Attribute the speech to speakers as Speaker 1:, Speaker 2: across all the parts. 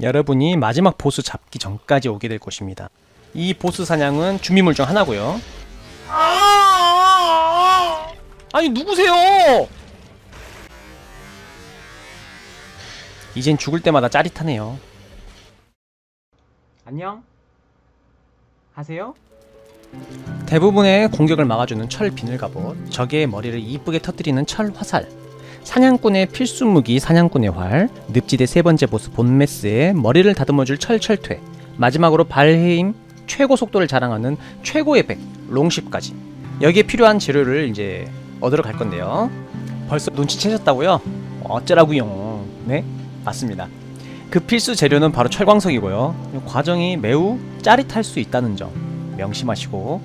Speaker 1: 여러분이 마지막 보스 잡기 전까지 오게 될 곳입니다. 이 보스 사냥은 준비물 중 하나고요. 아니 누구세요? 이젠 죽을 때마다 짜릿하네요. 안녕. 하세요? 대부분의 공격을 막아주는 철 비늘 갑옷, 적의 머리를 이쁘게 터뜨리는 철 화살, 사냥꾼의 필수 무기 사냥꾼의 활, 늪지대 세 번째 보스 본메스의 머리를 다듬어줄 철철퇴, 마지막으로 발해임 최고 속도를 자랑하는 최고의 백 롱십까지 여기에 필요한 재료를 이제 얻으러 갈 건데요. 벌써 눈치채셨다고요? 어쩌라고요? 네, 맞습니다. 그 필수 재료는 바로 철광석이고요. 과정이 매우 짜릿할 수 있다는 점 명심하시고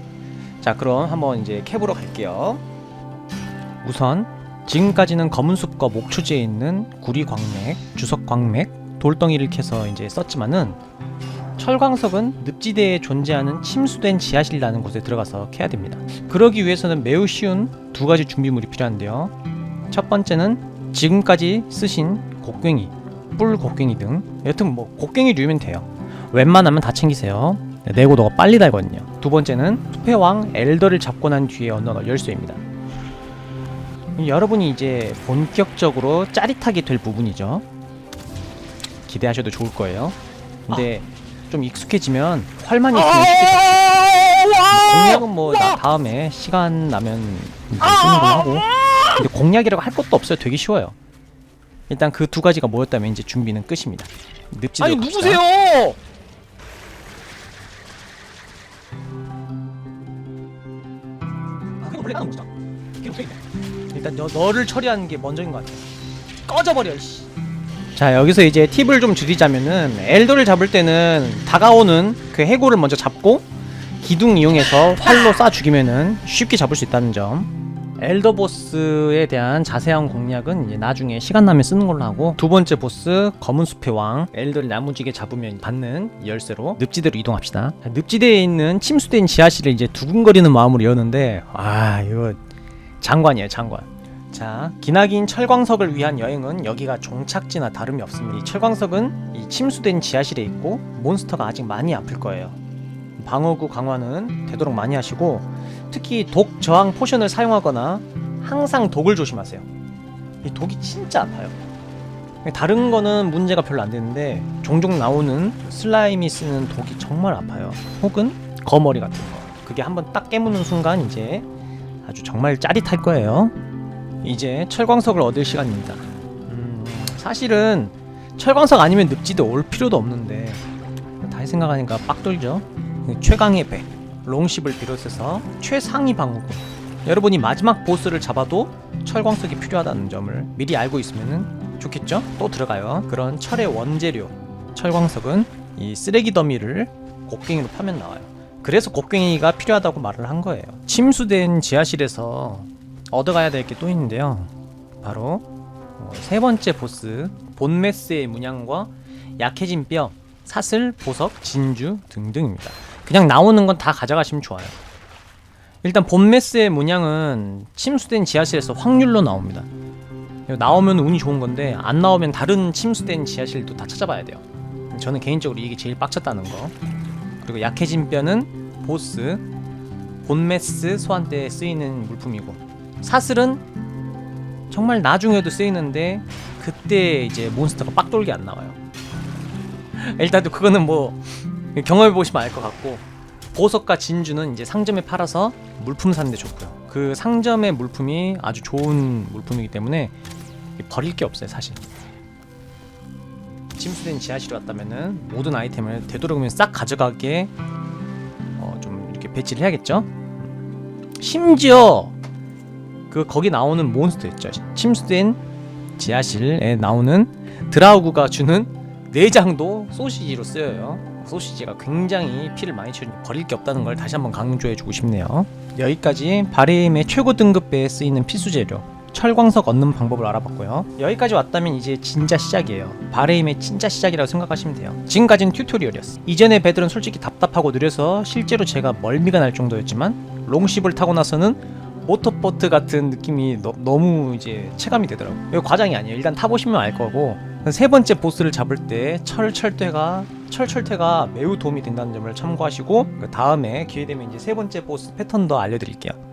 Speaker 1: 자 그럼 한번 이제 캡으로 갈게요. 우선 지금까지는 검은숲과 목초지에 있는 구리광맥, 주석광맥, 돌덩이를 캐서 이제 썼지만은 철광석은 늪지대에 존재하는 침수된 지하실이라는 곳에 들어가서 캐야 됩니다. 그러기 위해서는 매우 쉬운 두 가지 준비물이 필요한데요. 첫 번째는 지금까지 쓰신 곡괭이, 뿔 곡괭이 등 여튼 뭐 곡괭이류면 돼요. 웬만하면 다 챙기세요. 내고도가 빨리 달거든요. 두 번째는 숲의 왕 엘더를 잡고 난 뒤에 얻는 열쇠입니다. 여러분이 이제 본격적으로 짜릿하게 될 부분이죠. 기대하셔도 좋을 거예요. 근데 좀 익숙해지면 활만 있으면 쉽게 잡- 공략은 뭐 나- 다음에 시간 나면 이제 쓰는 걸로 하고 근데 공략이라고 할 것도 없어요. 되게 쉬워요. 일단 그 두 가지가 모였다면 이제 준비는 끝입니다. 늪지대로
Speaker 2: 아니
Speaker 1: 갑시다.
Speaker 2: 누구세요?
Speaker 1: 아. 일단 너, 너를 처리하는 게 먼저인 것 같아. 꺼져버려, 씨. 자, 여기서 이제 팁을 좀 드리자면은 엘더를 잡을 때는 다가오는 그 해골을 먼저 잡고 기둥 이용해서 활로 쏴 죽이면은 쉽게 잡을 수 있다는 점. 엘더 보스에 대한 자세한 공략은 이제 나중에 시간 나면 쓰는 걸로 하고 두 번째 보스 검은 숲의 왕 엘더를 나무지게 잡으면 받는 열쇠로 늪지대로 이동합시다. 자, 늪지대에 있는 침수된 지하실을 이제 두근거리는 마음으로 여는데 아 이거 장관이에요 장관. 자 기나긴 철광석을 위한 여행은 여기가 종착지나 다름이 없습니다. 이 철광석은 이 침수된 지하실에 있고 몬스터가 아직 많이 아플 거예요. 방어구 강화는 되도록 많이 하시고 특히 독 저항 포션을 사용하거나 항상 독을 조심하세요. 이 독이 진짜 아파요. 다른 거는 문제가 별로 안 되는데 종종 나오는 슬라임이 쓰는 독이 정말 아파요. 혹은 거머리 같은 거. 그게 한번 딱 깨무는 순간 이제 아주 정말 짜릿할 거예요. 이제 철광석을 얻을 시간입니다. 음, 사실은 철광석 아니면 늪지대 올 필요도 없는데 다시 생각하니까 빡 돌죠. 최강의 배, 롱십을 비롯해서 최상위 방어구. 여러분이 마지막 보스를 잡아도 철광석이 필요하다는 점을 미리 알고 있으면 좋겠죠? 또 들어가요. 그런 철의 원재료 철광석은 이 쓰레기 더미를 곡괭이로 파면 나와요. 그래서 곡괭이가 필요하다고 말을 한 거예요. 침수된 지하실에서 얻어가야 될 게 또 있는데요. 바로 어, 세 번째 보스 본메스의 문양과 약해진 뼈, 사슬, 보석, 진주 등등입니다. 그냥 나오는 건 다 가져가시면 좋아요. 일단 본메스의 문양은 침수된 지하실에서 확률로 나옵니다. 나오면 운이 좋은 건데 안 나오면 다른 침수된 지하실도 다 찾아봐야 돼요. 저는 개인적으로 이게 제일 빡쳤다는 거. 그리고 약해진 뼈는 보스, 본메스 소환 때 쓰이는 물품이고 사슬은 정말 나중에도 쓰이는데 그때 이제 몬스터가 빡돌게 안 나와요. 일단 또 그거는 뭐 경험해 보시면 알 것 같고 보석과 진주는 이제 상점에 팔아서 물품 사는데 좋고요. 그 상점의 물품이 아주 좋은 물품이기 때문에 버릴 게 없어요, 사실. 침수된 지하실에 왔다면은 모든 아이템을 되도록이면 싹 가져가게 어, 좀 이렇게 배치를 해야겠죠. 심지어 그 거기 나오는 몬스터 있죠. 침수된 지하실에 나오는 드라우그가 주는 내장도 소시지로 쓰여요. 소시지가 굉장히 피를 많이 치우니 버릴 게 없다는 걸 다시 한번 강조해주고 싶네요. 여기까지 바레임의 최고 등급배에 쓰이는 필수 재료 철광석 얻는 방법을 알아봤고요. 여기까지 왔다면 이제 진짜 시작이에요. 바레임의 진짜 시작이라고 생각하시면 돼요. 지금까지는 튜토리얼이었어. 이전의 배들은 솔직히 답답하고 느려서 실제로 제가 멀미가 날 정도였지만 롱십을 타고 나서는 모터보트 같은 느낌이 너, 무 이제 체감이 되더라고요. 이거 과장이 아니에요. 일단 타보시면 알 거고 세 번째 보스를 잡을 때 철철퇴가 철철퇴가 매우 도움이 된다는 점을 참고하시고 그 다음에 기회 되면 이제 세 번째 보스 패턴도 알려드릴게요.